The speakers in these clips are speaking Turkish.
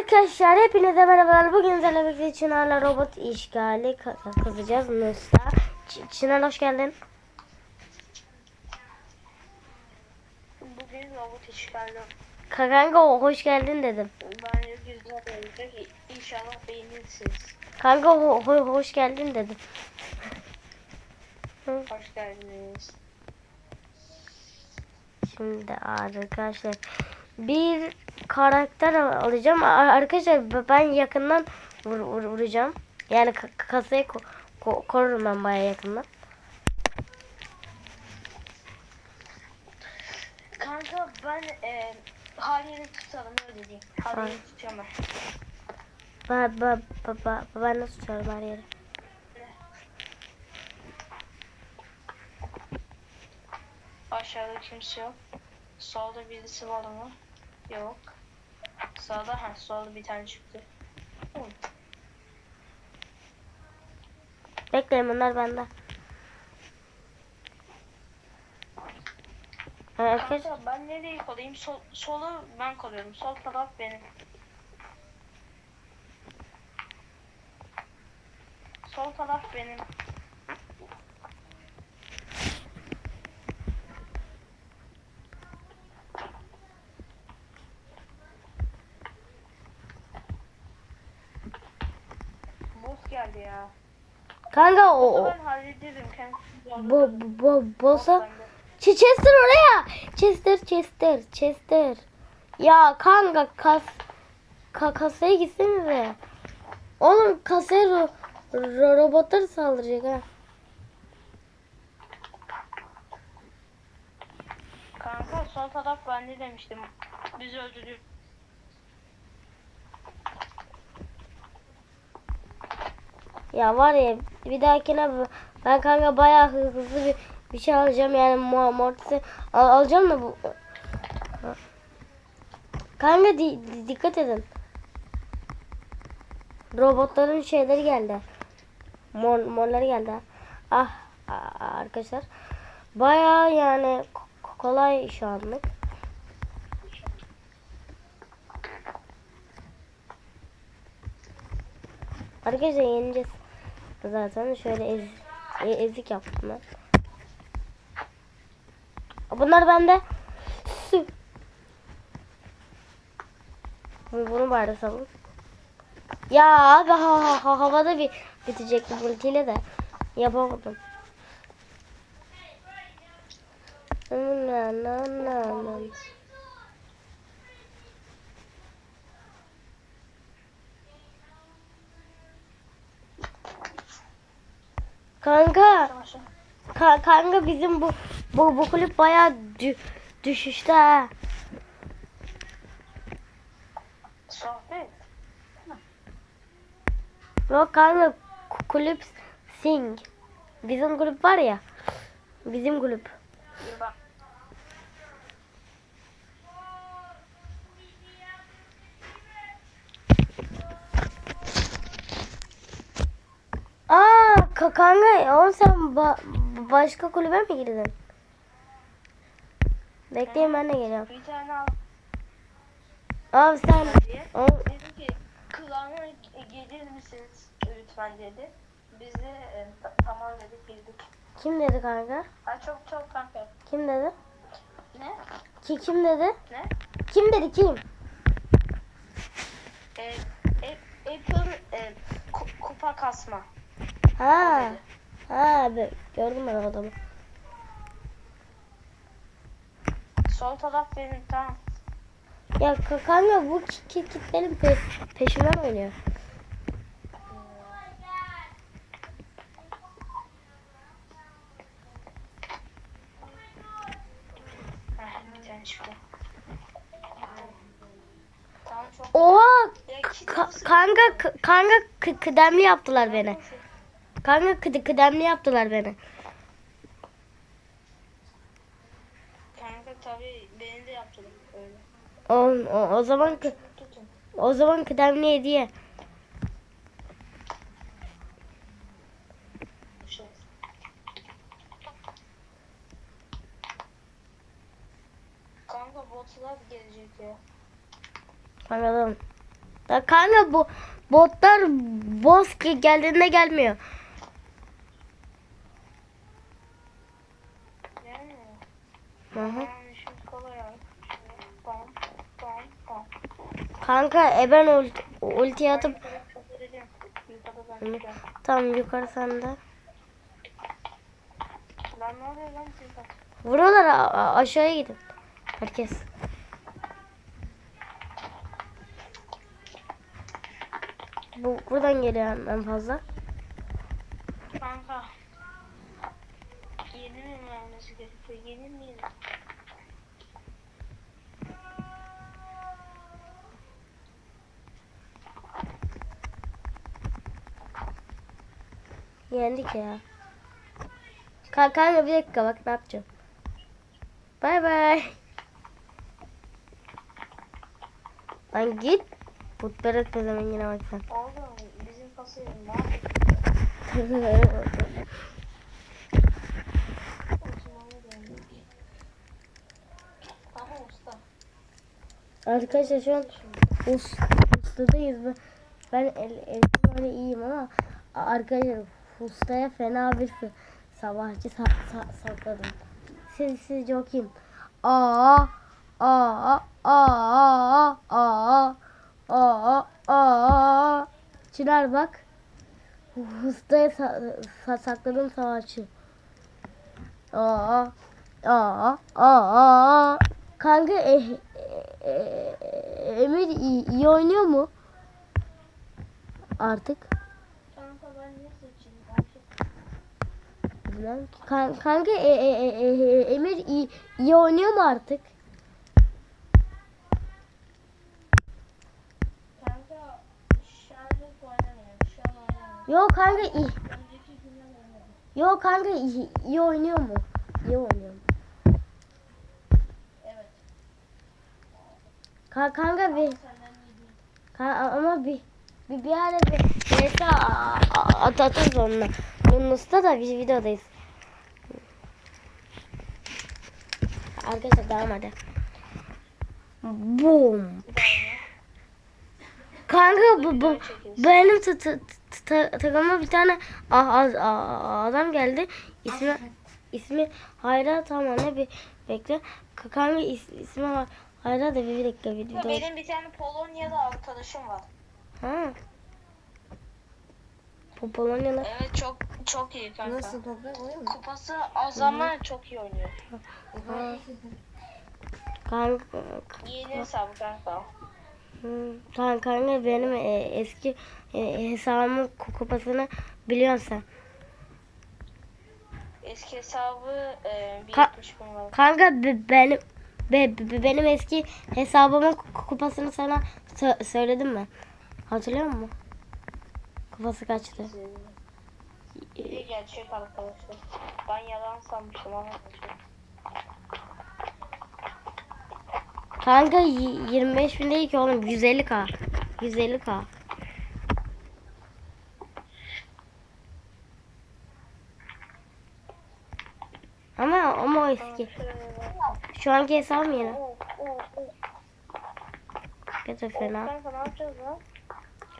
Arkadaşlar hepinize merhabalar. Bugün sizlerle birlikte Çınar'la robot işgali ka- kazacağız. Nusta. Ç- Çınar hoş geldin. Bugün robot işgali. Ka- Kanka hoş geldin dedim. Bence güzel olacak. İnşallah beğenirsiniz. Kanka ho- ho- hoş geldin dedim. Hoş geldiniz. Şimdi arkadaşlar bir karakter al- alacağım. Arkadaşlar ben yakından vur- vur- vuracağım. Yani ka- kasayı ko- ko- korurum ben baya yakından. Kanka ben e, halini tutalım öyle diyeyim. Halini Ay. tutacağım ben. Ben, ben, ben, ben, ben nasıl tutuyorum her yeri? Aşağıda kimse yok. Solda birisi var mı? Yok. Sağda ha solda bir tane çıktı. Bekleyin bunlar bende. Arkadaşlar Kanka ben nereye kolayım? Sol, solu ben koruyorum. Sol taraf benim. Sol taraf benim. Boss geldi ya. kanka o, Ben hallederim kendisi. bu bu bosa Chester oraya. Chester Chester Chester. Ya kanka kas ka, kasaya gitsenize. Oğlum kasaya ro, ro- robotlar saldıracak ha. Kanka sol taraf bende demiştim. Biz öldürüyor. Ya var ya bir dahakine ben kanka bayağı hı- hızlı bir, bir şey alacağım yani mo- mortisi al, alacağım da bu. Kanka di- di- dikkat edin. Robotların şeyleri geldi. Mor, morları geldi. Ah a- arkadaşlar. Bayağı yani ko- kolay şu anlık. Arkadaşlar yeneceğiz. Zaten şöyle ez, e- ezik yaptım ben. Bunlar bende. Su. Bu- Bunu bari salın. Ya abi ha, ha, ha- havada bir bitecekti ultiyle de yapamadım. Na, na, na, na. Kanka, ka- kanka bizim bu bu, bu kulüp bayağı dü- düşüşte ha. Sohbet. Yok kanka ku- kulüp sing. Bizim kulüp var ya. Bizim kulüp. Bir bak. Aa ka- kanka oğlum sen ba- başka kulübe mi girdin? Bekleyin ben de geliyorum. Bir tane al Abi sen o, Dedi ki kılağına gelir misiniz lütfen dedi. Biz de e, ta- tamam dedik girdik. kim dedi kanka? Ha çok çok kanka. Kim dedi? Ne? Ki kim dedi? Ne? Kim dedi kim? E, e, Apple e, ku- kupa kasma. Ha. Ha gördüm ben adamı. Sol taraf benim tamam. Ya ka- kanka bu ki- ki- kitlerin pe peşinden oynuyor. Çok. Oha ka- kanka kanka kıdemli yaptılar beni. Kanka kıd- kıdemli yaptılar beni. Kanka tabii beni de yaptılar öyle. O, o, o zaman kı- o zaman kıdemli hediye. Kanka botlar gelecek ya. Bakalım. Da kanka bu botlar boss geldiğinde gelmiyor. Yani. Hı hı. Tamam işimiz kolay abi. Bam bam bam. Kanka e ben ulti, ulti atıp Yukarı çok vereceğim. Yukarıda ben Hı. çıkıyorum. tam yukarı sende. Vuruyorlar aşağıya gidin. Herkes. Bu buradan geliyor en fazla. Kanka. Yeni mi vermesi gerekiyor? Yeni mi? yeni? Yendik ya. Ka- Kanka bir dakika bak ne yapacağım. Bay bay. Lan git. Putlara pezemen yine bak sen. Oğlum bizim kasayı ne. Arkadaşlar şu an us, ustadayız. Ben, el, elim böyle iyiyim ama arkadaşlar ustaya fena bir savaşçı sa, sa- sakladım. Siz sizce okuyayım. Aa aa aa aa aa aa Çınar bak. Ustaya sa, sa, sakladım savaşçı. Aa aa aa Kanka e, e, Emir iyi, iyi oynuyor mu? Artık. Kanka ben ne seçeyim? Ki. Kan- kanka e, e, e, e, Emir iyi, iyi oynuyor mu artık? Kanka şu anlık oynamıyorum. Şu an oynamıyorum. Yok kanka iyi. Yok kanka iyi, iyi oynuyor mu? İyi oynuyor mu? Evet. Ka- kanka bir ka- ama bir bir, bir ara bir neyse atarız onunla. Bunun usta da biz videodayız. Arkadaşlar devam hadi. Boom. Bir. Kanka bu, bu benim ta, ta, ta, takıma bir tane a- a- a- adam geldi. İsmi ismi Hayra tamam ne bir bekle. Ka- Kanka is, ismi Ha- Hayra da bir, bir dakika bir, bir, Benim bir tane Polonya'da arkadaşım var. Ha. Bu Polonyalı. Evet çok çok iyi kanka. Nasıl toprak oluyor mu? Kupası az ama çok iyi oynuyor. Ha. Kanka, Yeni hesabı kanka. hı, kanka, kanka benim e, eski e, hesabımın ku- kupasını biliyorsun sen. Eski hesabı e, bir Ka- yetmiş bin var. Kanka be- benim be- be- benim eski hesabımın ku- kupasını sana sö- söyledim mi? Hatırlıyor musun? Kupası kaçtı? Bir gerçek arkadaşlar. Ben yalan sanmıştım ama. Kanka y- 25 bin değil ki oğlum 150k. 150k. Ama ama o eski. Şu anki hesabım yeni. Kötü fena.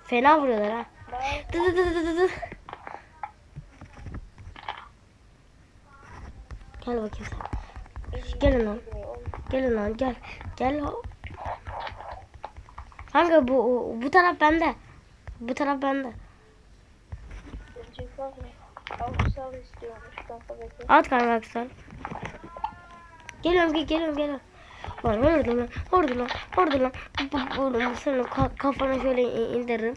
Fena vuruyorlar ha. Dı dı dı dı dı. Gel bakayım sen. Gelin lan. Gelin lan gel. Gel. Kanka bu bu taraf bende. Bu taraf bende. Var. At kanka Aksel. Geliyorum gel- geliyorum geliyorum. Lan orada lan orada lan orada lan. Bu, senin ka- kafana şöyle indiririm.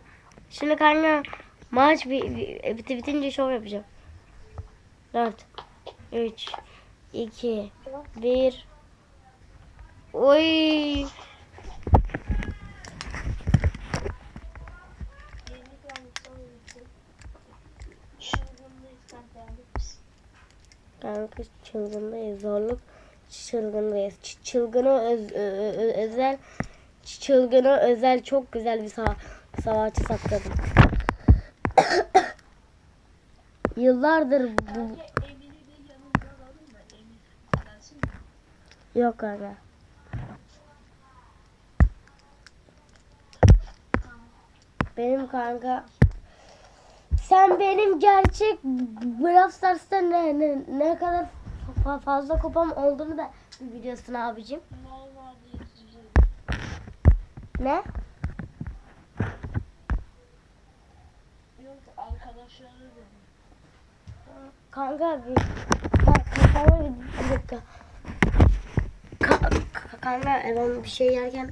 Şimdi kanka maç bi, bi, biti, bitince şov yapacağım. 4 3 2 1 Oy kanka. Çılgındayız zorluk çılgındayız. Ç- Çılgına öz, özel çılgına özel çok güzel bir sava savaşçı sakladım. Yıllardır bu yok. Tamam. Benim kanka. Sen benim gerçek Brawl Stars'ta ne, ne, ne kadar fa- fazla kupam olduğunu da biliyorsun abicim. Ne? Yok arkadaşları dedim. Kanka bir ka- kanka bir, dakika. Ka- ka- kanka ben bir şey yerken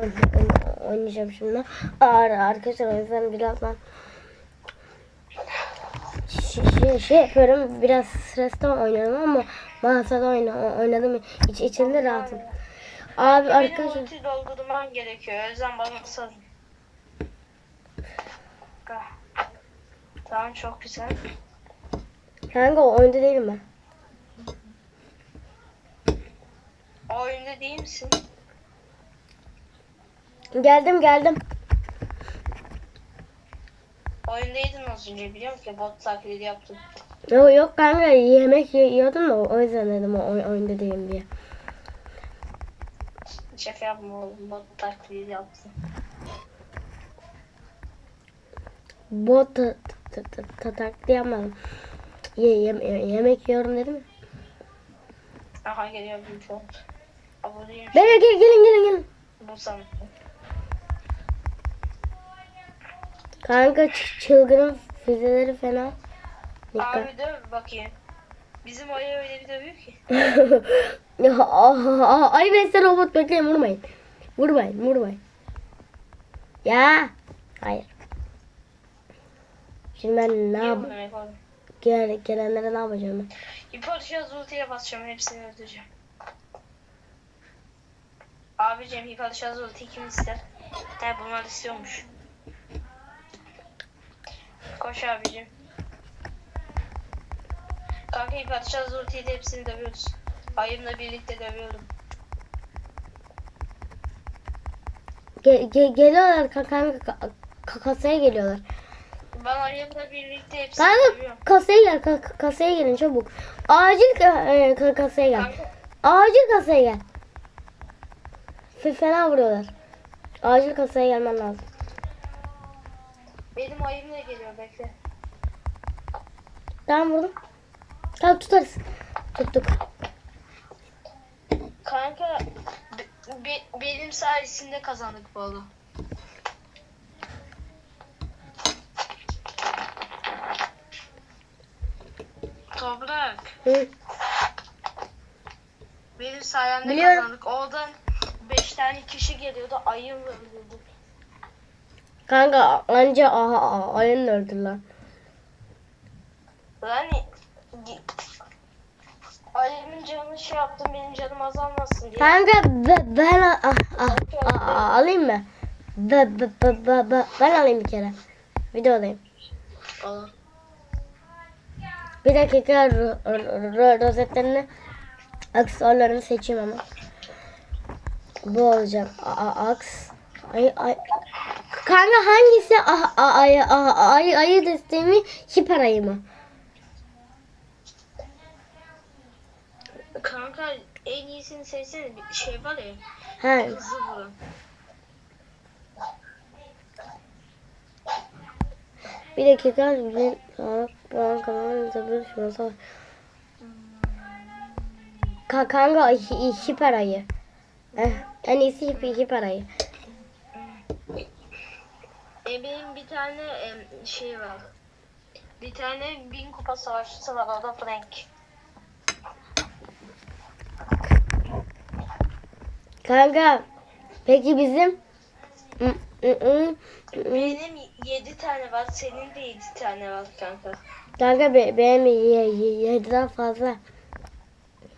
oyn- oyn- oynayacağım şimdi. Ar arkadaşlar o yüzden birazdan şey, şey, şey yapıyorum biraz stresli oynuyorum ama masada oyna, oynadım iç, içinde rahatım. Abi Benim arkadaşlar ulti doldurmam gerekiyor. O yüzden bana salın. Tamam çok güzel. kanka o oyunda değilim ben. Oyunda değil misin? Geldim geldim. Oyundaydın az önce biliyor musun? Bot taklidi yaptım. Yok yok kanka yemek yiyordum da o yüzden dedim o oy- oyunda değilim diye. Şaka yapma oğlum. Bot taklidi yaptım. Bot ta- ta- ta- ta- taklidi yapmadım. Ye, yem- yemek yiyorum dedim. Aha geliyor bir bot. Aboneyim. Gel, gelin gelin gelin. Bu sana. Kanka çılgının füzeleri fena. Dikkat. Abi döv bakayım. Bizim Aya öyle bir dövüyor ki. ya, ah, ah, ay ben sen robot bekleyin vurmayın. Vurmayın vurmayın. Ya. Hayır. Şimdi ben ne yap gel gelenlere ne yapacağım ben? Hipotrişaz ultiye basacağım. Hepsini öldüreceğim. Abicim hipotrişaz ulti kim ister? He bunlar istiyormuş. Koş abicim. Kanka hipotrişaz ultiyi de hepsini dövüyoruz. Ayımla birlikte dövüyorum. Ge, ge, geliyorlar ka- kanka ka- ka- kasaya geliyorlar. Ben ayımla birlikte hepsini Kanka dövüyorum. kasaya gel ka- ka- kasaya gelin çabuk. Acil ka- e, ka- kasaya gel. Kanka Acil kasaya gel. F- fena vuruyorlar. Acil kasaya gelmen lazım. benim ayımla geliyor bekle. Tamam vurdum. Tamam tutarız. Tuttuk. Kanka be- be- benim sayesinde kazandık bu arada. Toprak. Hı. Benim sayemde Biliyorum. kazandık. Oradan 5 tane kişi geliyordu. Ayımla öldürdük. Kanka anca aha, aha ayın öldü lan. Yani Ayımın canını şey yaptım. Benim canım azalmasın diye. Kanka be- ben a- a- a- a- a- alayım mı? Be- be- be- be- be- ben alayım bir kere. Videodayım. Falan. Bir dakika ro- ro- ro- rozetlerini aksesuarlarını seçeyim ama. Bu olacak. A- aks. Ay, ay. Kanka hangisi a- a- ay, a- ay, ayı desteği mi? Hiper ayı mı? Kanka en iyisini seçsene. Bir şey var ya. He. Hızlı vuran. Bir dakika. Bir ben bir şunu sor. Ka kanka hi- hiper ayı. Eh, en iyisi hiper, hiper ayı. E benim bir tane em, şey var. Bir tane bin kupa savaşçısı var. O da Frank. Kanka peki bizim. Benim 7 tane var. Senin de 7 tane var kanka. Kanka be, benim ye, ye, yediden fazla.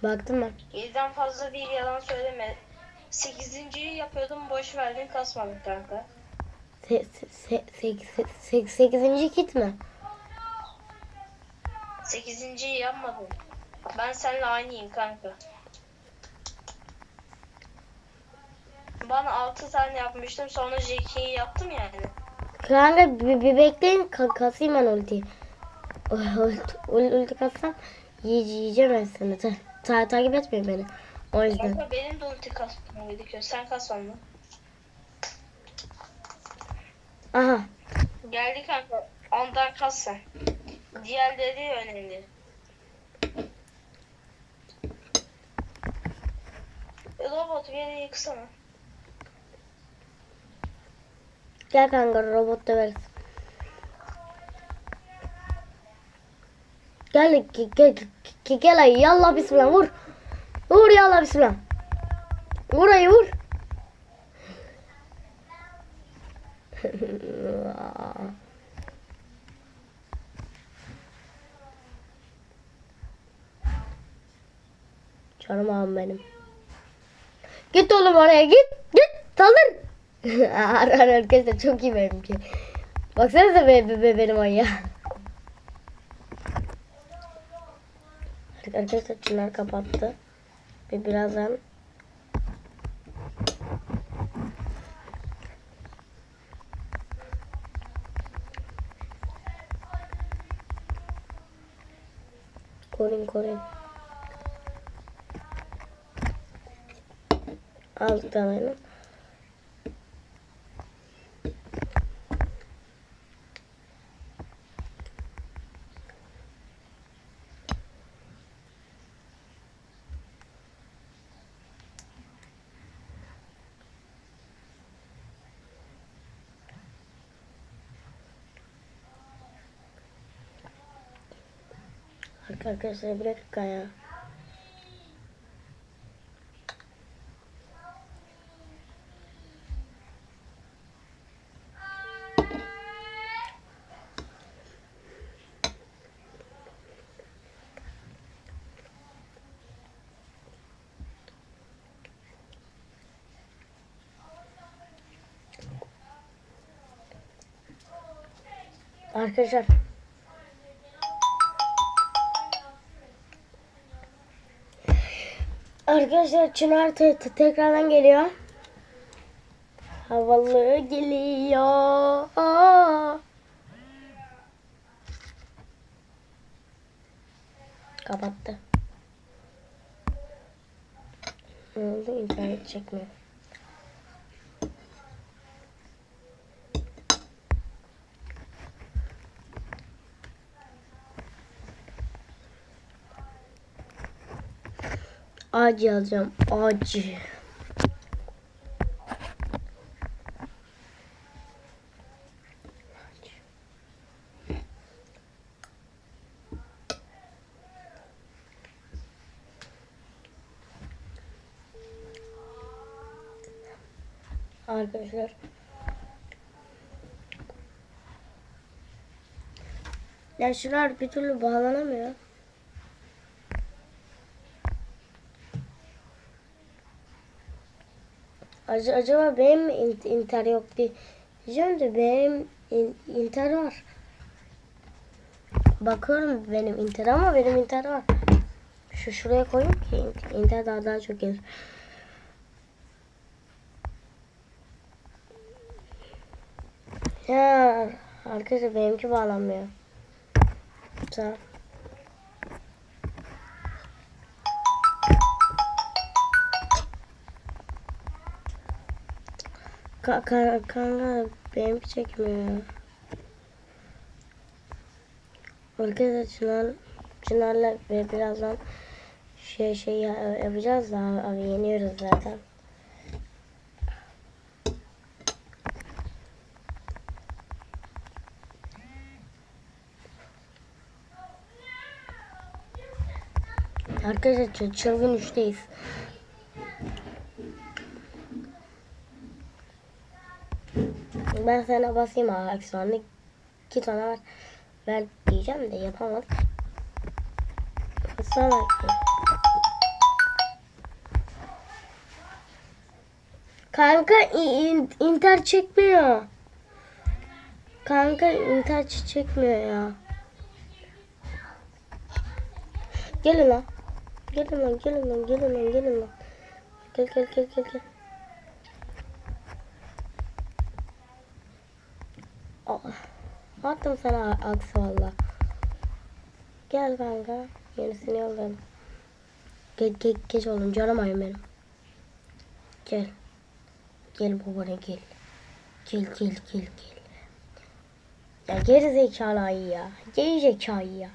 Baktım ben. 7'den fazla değil yalan söyleme. 8.yi yapıyordum boş verdin kasmadın kanka. Se, se, se, se, se, se, sekizinci kit mi? 8.yi yapmadın. Ben seninle aynıyım kanka. Ben 6 tane yapmıştım sonra Jackie'yi yaptım yani. Kanka bir, bir bekleyin ka, kasayım ben ultiyi. Ulti, yiye, yiyeceğim ben seni. Ta, ta, takip etmeyin beni. O yüzden. Kanka benim de ulti kasmam gerekiyor. Sen kasman mı? Aha. Geldi kanka. Ondan kas sen. Diğerleri önemli. Robot bir yere yıksana. Gel kanka robot döveriz. Gel gel gel gel, yallah bismillah vur. Vur yallah bismillah. Vur ay vur. Canım ağam benim. Git oğlum oraya git. Git saldır. Ar ar arkadaşlar çok iyi benimki. Baksanıza be, be, be benim ay ya. Arkadaşlar Çınar kapattı. Ve birazdan Koruyun koruyun. Aldık tamamen. Arkadaşlar bir dakika. Arkadaşlar Arkadaşlar Çınar te- te- tekrardan geliyor. Havalı geliyor. Kapattı. Ne oldu? İnternet çekmiyor. Acı yazacağım. Acı. Arkadaşlar. Ya şunlar bir türlü bağlanamıyor. Acaba benim mi in- inter yok diye diyeceğim de benim in- inter var. Bakıyorum benim inter ama benim inter var. Şu şuraya koyayım ki in- inter daha daha çok gelir. Ya arkadaşlar benimki bağlanmıyor. Tamam. Ka ka kanka benimki çekmiyor. Arkadaşlar Çınar, Çınar'la birazdan şey şey ya- yapacağız da abi, yeniyoruz zaten. Arkadaşlar çı- çılgın üçteyiz. Ben sana basayım abi aksiyonda. İki tane. Ver diyeceğim de yapamadık. Sana Kanka in- inter çekmiyor. Kanka inter çekmiyor ya. Gelin lan. Gelin lan gelin lan gelin lan gelin lan. Gel gel gel gel gel. Aa, attım sana aksi valla. Gel kanka. Yenisini yolladım. Geç, geç, geç oğlum canım ayım benim. Gel. Gel babana gel. Gel gel gel gel. Ya geri zekalı ya. Geri zekalı ya.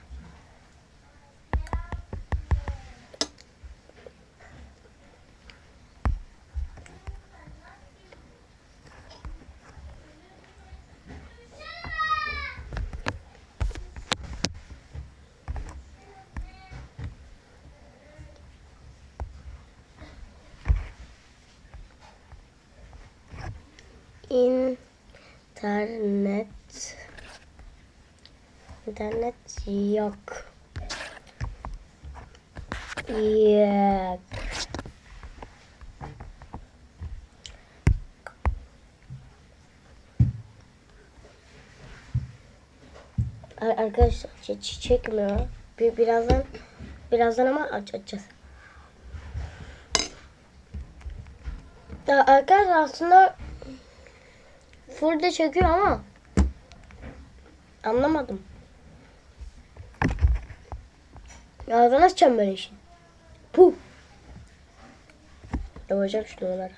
İnternet İnternet yok. Yok. Ar- Arkadaşlar çekmiyor. Bir, birazdan birazdan ama aç açacağız. Arkadaşlar aslında full de çekiyor ama anlamadım. Ya ben açacağım böyle işi. Puh. Yapacağım şu numaraları.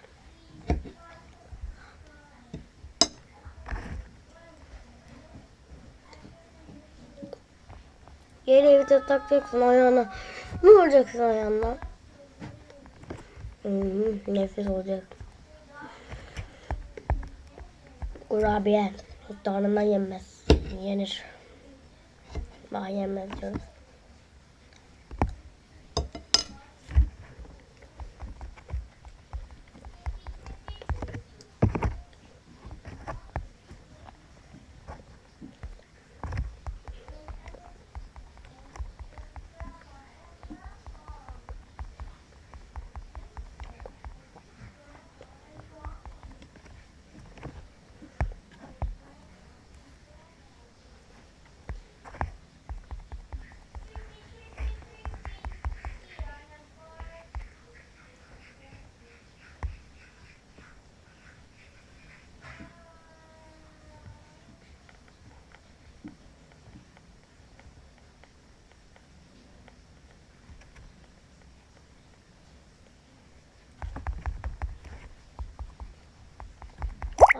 Yeni evi de takacaksın ayağına. Ne olacaksın ayağına? Hmm, nefes olacak. Kurabiye. Dağınından yenmez. Yenir. Daha yenmez diyoruz.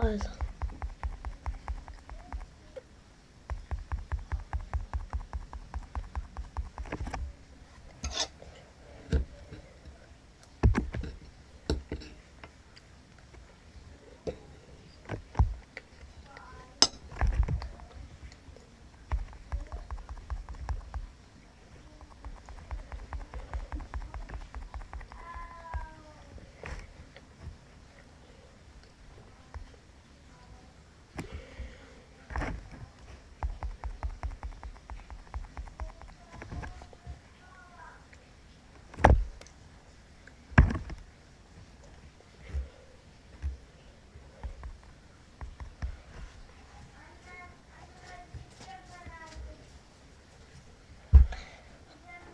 我操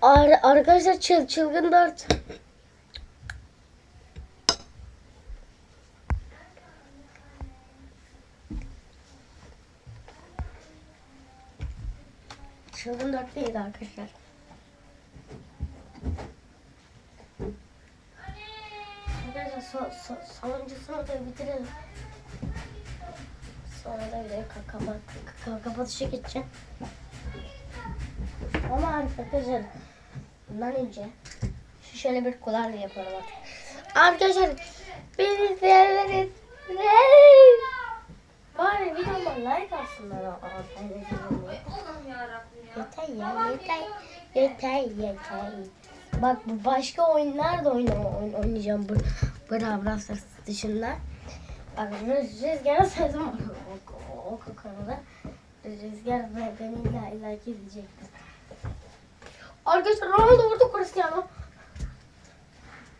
Ar arkadaşlar çıl çılgın dört. Çılgın dört değil arkadaşlar. Arkadaşlar so, so, sonuncusunu da bitirelim. Sonra da ka- kapat, ka- kapatışa geçeceğim. Ama arkadaşlar bundan önce şöyle bir kolarla yapalım artık. Arkadaşlar beni izleyenlerin Bari videoma like atsınlar. Yeter ya yeter. Yeter yeter. Bak bu başka oyunlar da oynama, oyn oynayacağım bu Brawl Stars dışında. Bak Rüz- Rüzgar'a sözüm var o, o, o konuda. Rüzgar be- beni illa illa izleyecektir. Arkadaşlar Ronaldo vurdu Cristiano.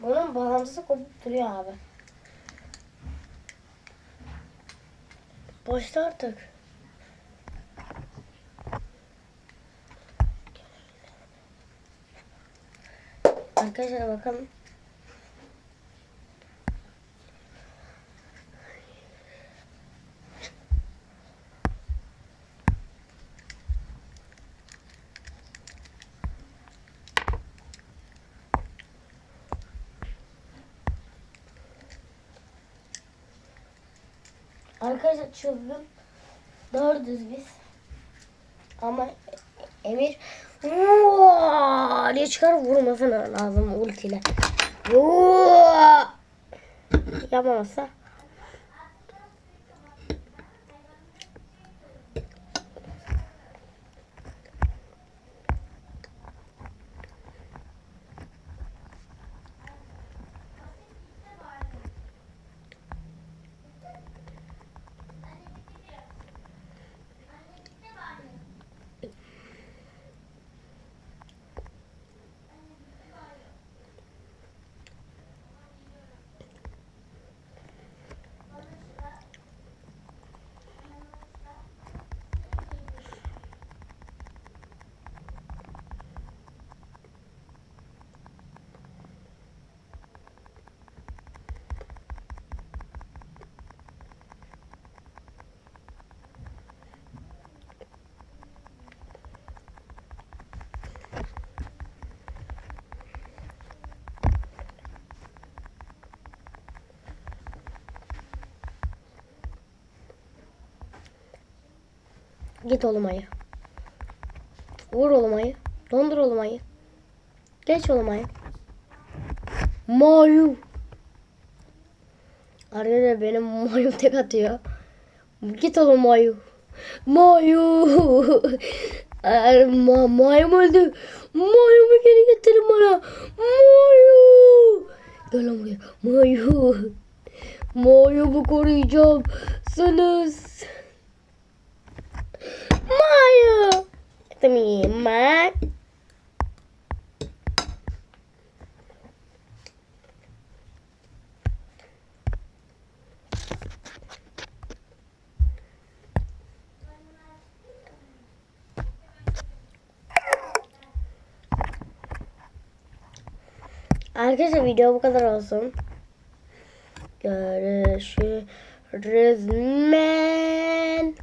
Bunun bağlantısı kopup duruyor abi. Başla artık. Arkadaşlar bakalım. Arkadaşlar çılgın. Dördüz biz. Ama Emir "Vuaa!" diye çıkar vurması lazım ultiyle. Vuaa! Yapamazsa git oğlum. Vur oğlum. Dondur oğlum. Geç oğlum. Mayu. Arkadaşlar benim mayu tek atıyor. Git oğlum mayu. Mayu. Ay, Ma mayım öldü. Mayımı geri getirin bana. Mayu. Gel lan buraya. Mayu. Mayumu koruyacağım. Sınız. Mayu. It's me, Matt. Arkadaşlar video bu kadar olsun. Görüşürüz men.